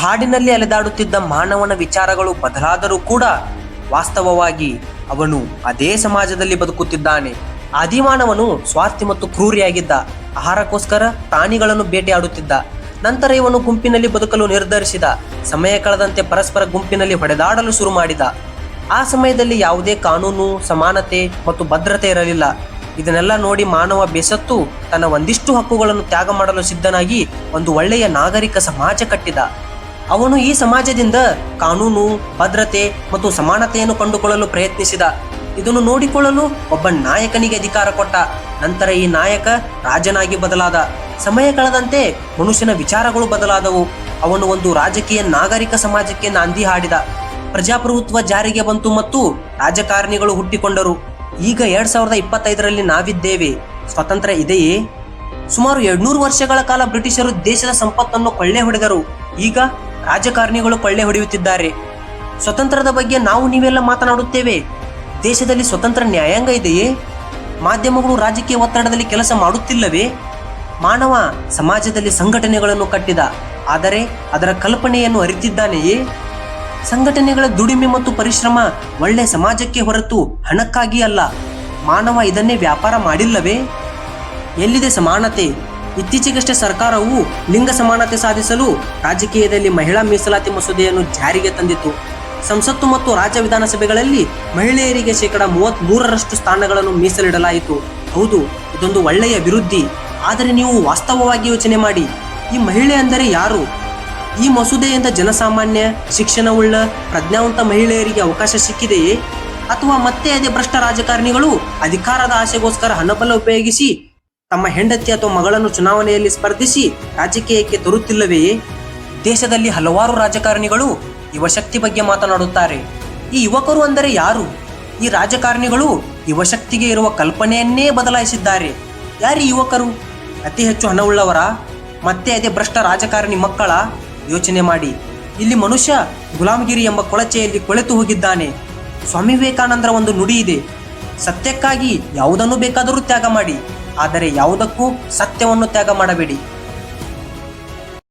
ಕಾಡಿನಲ್ಲಿ ಅಲೆದಾಡುತ್ತಿದ್ದ ಮಾನವನ ವಿಚಾರಗಳು ಬದಲಾದರೂ ಕೂಡ ವಾಸ್ತವವಾಗಿ ಅವನು ಅದೇ ಸಮಾಜದಲ್ಲಿ ಬದುಕುತ್ತಿದ್ದಾನೆ. ಆದಿಮಾನವನು ಸ್ವಾರ್ಥಿ ಮತ್ತು ಕ್ರೂರಿಯಾಗಿದ್ದ. ಆಹಾರಕ್ಕೋಸ್ಕರ ಪ್ರಾಣಿಗಳನ್ನು ಬೇಟೆಯಾಡುತ್ತಿದ್ದ ನಂತರ ಇವನು ಗುಂಪಿನಲ್ಲಿ ಬದುಕಲು ನಿರ್ಧರಿಸಿದ. ಸಮಯ ಕಳೆದಂತೆ ಪರಸ್ಪರ ಗುಂಪಿನಲ್ಲಿ ಹೊಡೆದಾಡಲು ಶುರು ಮಾಡಿದ. ಆ ಸಮಯದಲ್ಲಿ ಯಾವುದೇ ಕಾನೂನು, ಸಮಾನತೆ ಮತ್ತು ಭದ್ರತೆ ಇರಲಿಲ್ಲ. ಇದನ್ನೆಲ್ಲ ನೋಡಿ ಮಾನವ ಬೇಸತ್ತು ತನ್ನ ಒಂದಿಷ್ಟು ಹಕ್ಕುಗಳನ್ನು ತ್ಯಾಗ ಮಾಡಲು ಸಿದ್ಧನಾಗಿ ಒಂದು ಒಳ್ಳೆಯ ನಾಗರಿಕ ಸಮಾಜ ಕಟ್ಟಿದ. ಅವನು ಈ ಸಮಾಜದಿಂದ ಕಾನೂನು, ಭದ್ರತೆ ಮತ್ತು ಸಮಾನತೆಯನ್ನು ಕಂಡುಕೊಳ್ಳಲು ಪ್ರಯತ್ನಿಸಿದ. ಇದನ್ನು ನೋಡಿಕೊಳ್ಳಲು ಒಬ್ಬ ನಾಯಕನಿಗೆ ಅಧಿಕಾರ ಕೊಟ್ಟ. ನಂತರ ಈ ನಾಯಕ ರಾಜನಾಗಿ ಬದಲಾದ. ಸಮಯ ಕಳೆದಂತೆ ಮನುಷ್ಯನ ವಿಚಾರಗಳು ಬದಲಾದವು. ಅವನು ಒಂದು ರಾಜಕೀಯ ನಾಗರಿಕ ಸಮಾಜಕ್ಕೆ ನಾಂದಿ ಹಾಡಿದ. ಪ್ರಜಾಪ್ರಭುತ್ವ ಜಾರಿಗೆ ಬಂತು ಮತ್ತು ರಾಜಕಾರಣಿಗಳು ಹುಟ್ಟಿಕೊಂಡರು. ಈಗ ಎರಡ್ ಸಾವಿರದ ಇಪ್ಪತ್ತೈದರಲ್ಲಿ ನಾವಿದ್ದೇವೆ. ಸ್ವತಂತ್ರ ಇದೆಯೇ? ಸುಮಾರು ಎರಡ್ನೂರು ವರ್ಷಗಳ ಕಾಲ ಬ್ರಿಟಿಷರು ದೇಶದ ಸಂಪತ್ತನ್ನು ಕೊಳ್ಳೆ ಹೊಡೆದರು. ಈಗ ರಾಜಕಾರಣಿಗಳು ಕೊಳ್ಳೆ ಹೊಡೆಯುತ್ತಿದ್ದಾರೆ. ಸ್ವತಂತ್ರದ ಬಗ್ಗೆ ನಾವು ನೀವೆಲ್ಲ ಮಾತನಾಡುತ್ತೇವೆ. ದೇಶದಲ್ಲಿ ಸ್ವತಂತ್ರ ನ್ಯಾಯಾಂಗ ಇದೆಯೇ? ಮಾಧ್ಯಮಗಳು ರಾಜಕೀಯ ಒತ್ತಡದಲ್ಲಿ ಕೆಲಸ ಮಾಡುತ್ತಿಲ್ಲವೇ? ಮಾನವ ಸಮಾಜದಲ್ಲಿ ಸಂಘಟನೆಗಳನ್ನು ಕಟ್ಟಿದ, ಆದರೆ ಅದರ ಕಲ್ಪನೆಯನ್ನು ಅರಿತಿದ್ದಾನೆಯೇ? ಸಂಘಟನೆಗಳ ದುಡಿಮೆ ಮತ್ತು ಪರಿಶ್ರಮ ಒಳ್ಳೆ ಸಮಾಜಕ್ಕೆ ಹೊರತು ಹಣಕ್ಕಾಗಿ ಅಲ್ಲ, ಮಾನವ ಇದನ್ನೇ ವ್ಯಾಪಾರ ಮಾಡಿಲ್ಲವೇ? ಎಲ್ಲಿದೆ ಸಮಾನತೆ? ಇತ್ತೀಚೆಗಷ್ಟೇ ಸರ್ಕಾರವು ಲಿಂಗ ಸಮಾನತೆ ಸಾಧಿಸಲು ರಾಜಕೀಯದಲ್ಲಿ ಮಹಿಳಾ ಮೀಸಲಾತಿ ಮಸೂದೆಯನ್ನು ಜಾರಿಗೆ ತಂದಿತು ಸಂಸತ್ತು ಮತ್ತು ರಾಜ್ಯ ವಿಧಾನಸಭೆಗಳಲ್ಲಿ ಮಹಿಳೆಯರಿಗೆ ಶೇಕಡ ಮೂವತ್ತ್ ಮೂರರಷ್ಟು ಸ್ಥಾನಗಳನ್ನು ಮೀಸಲಿಡಲಾಯಿತು. ಹೌದು, ಇದೊಂದು ಒಳ್ಳೆಯ ಅಭಿವೃದ್ಧಿ. ಆದರೆ ನೀವು ವಾಸ್ತವವಾಗಿ ಯೋಚನೆ ಮಾಡಿ. ಈ ಮಹಿಳೆ ಅಂದರೆ ಯಾರು? ಈ ಮಸೂದೆಯಿಂದ ಜನಸಾಮಾನ್ಯ, ಶಿಕ್ಷಣವುಳ್ಳ, ಪ್ರಜ್ಞಾವಂತ ಮಹಿಳೆಯರಿಗೆ ಅವಕಾಶ ಸಿಕ್ಕಿದೆಯೇ? ಅಥವಾ ಮತ್ತೆ ಅದೇ ಭ್ರಷ್ಟ ರಾಜಕಾರಣಿಗಳು ಅಧಿಕಾರದ ಆಸೆಗೋಸ್ಕರ ಹಣಬಲ ಉಪಯೋಗಿಸಿ ತಮ್ಮ ಹೆಂಡತಿ ಅಥವಾ ಮಗಳನ್ನು ಚುನಾವಣೆಯಲ್ಲಿ ಸ್ಪರ್ಧಿಸಿ ರಾಜಕೀಯಕ್ಕೆ ತರುತ್ತಿಲ್ಲವೆಯೇ ದೇಶದಲ್ಲಿ ಹಲವಾರು ರಾಜಕಾರಣಿಗಳು ಯುವಶಕ್ತಿ ಬಗ್ಗೆ ಮಾತನಾಡುತ್ತಾರೆ. ಈ ಯುವಕರು ಅಂದರೆ ಯಾರು? ಈ ರಾಜಕಾರಣಿಗಳು ಯುವಶಕ್ತಿಗೆ ಇರುವ ಕಲ್ಪನೆಯನ್ನೇ ಬದಲಾಯಿಸಿದ್ದಾರೆ. ಯಾರು ಯುವಕರು? ಅತಿ ಹೆಚ್ಚು ಹಣವುಳ್ಳವರ? ಮತ್ತೆ ಅದೇ ಭ್ರಷ್ಟ ರಾಜಕಾರಣಿ ಮಕ್ಕಳ? ಯೋಚನೆ ಮಾಡಿ. ಇಲ್ಲಿ ಮನುಷ್ಯ ಗುಲಾಮಗಿರಿ ಎಂಬ ಕೊಳಚೆಯಲ್ಲಿ ಕೊಳೆತು ಹೋಗಿದ್ದಾನೆ. ಸ್ವಾಮಿ ವಿವೇಕಾನಂದರ ಒಂದು ನುಡಿ ಇದೆ. ಸತ್ಯಕ್ಕಾಗಿ ಯಾವುದನ್ನು ಬೇಕಾದರೂ ತ್ಯಾಗ ಮಾಡಿ ಆದರೆ ಯಾವುದಕ್ಕೂ ಸತ್ಯವನ್ನು ತ್ಯಾಗ ಮಾಡಬೇಡಿ.